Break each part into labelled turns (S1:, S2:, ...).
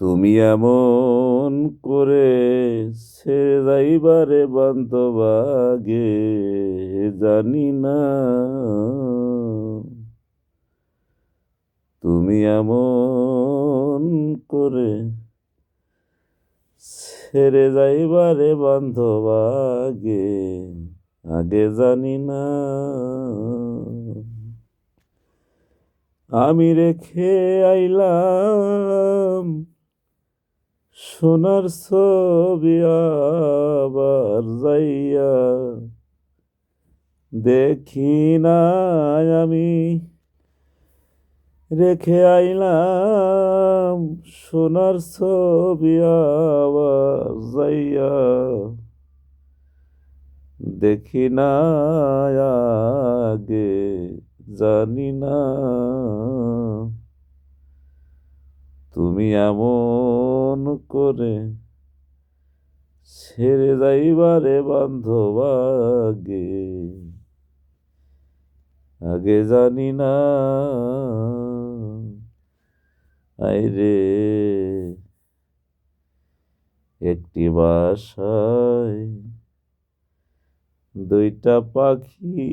S1: তুমি এমন করে ছেড়ে যাইবারে বান্ধবাগে, জানি না। তুমি এমন করে ছেড়ে যাইবারে বান্ধবাগে, আগে জানি না। আমি রেখে আইলাম সোনার ছবি আবার যাইয়া দেখি না আমি। রেখে আইলাম সোনার ছবি আবার যাইয়া। দেখি না আগে, জানি না তুমি এমন করে ছেড়ে যাইবারে বান্ধবাগে। আগে জানি না। আইরে একটি বাসায় দুইটা পাখি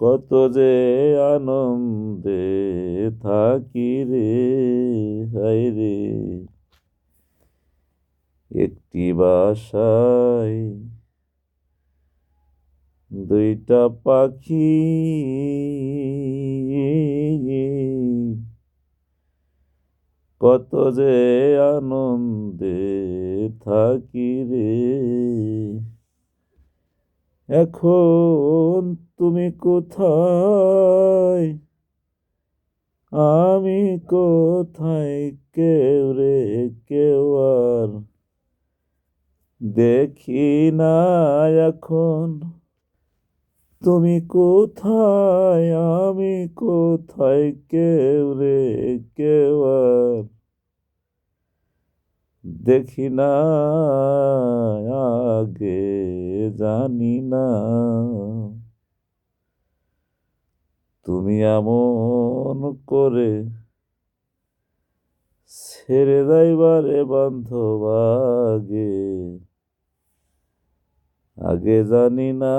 S1: কত যে আনন্দে থাকি রে, হায় রে। একটি বাসায় দুইটা পাখি, কত যে আনন্দে থাকি রে। এখন তুমি কোথায়? আমি কোথায়? কেউ রে, কেউ আর দেখি না এখন। তুমি কোথায়? আমি কোথায়? কেউ রে, কেউ আর দেখি না, আগে জানি না। তুমি এমন করে ছেড়ে যাইবারে বান্ধবাগে। আগে জানি না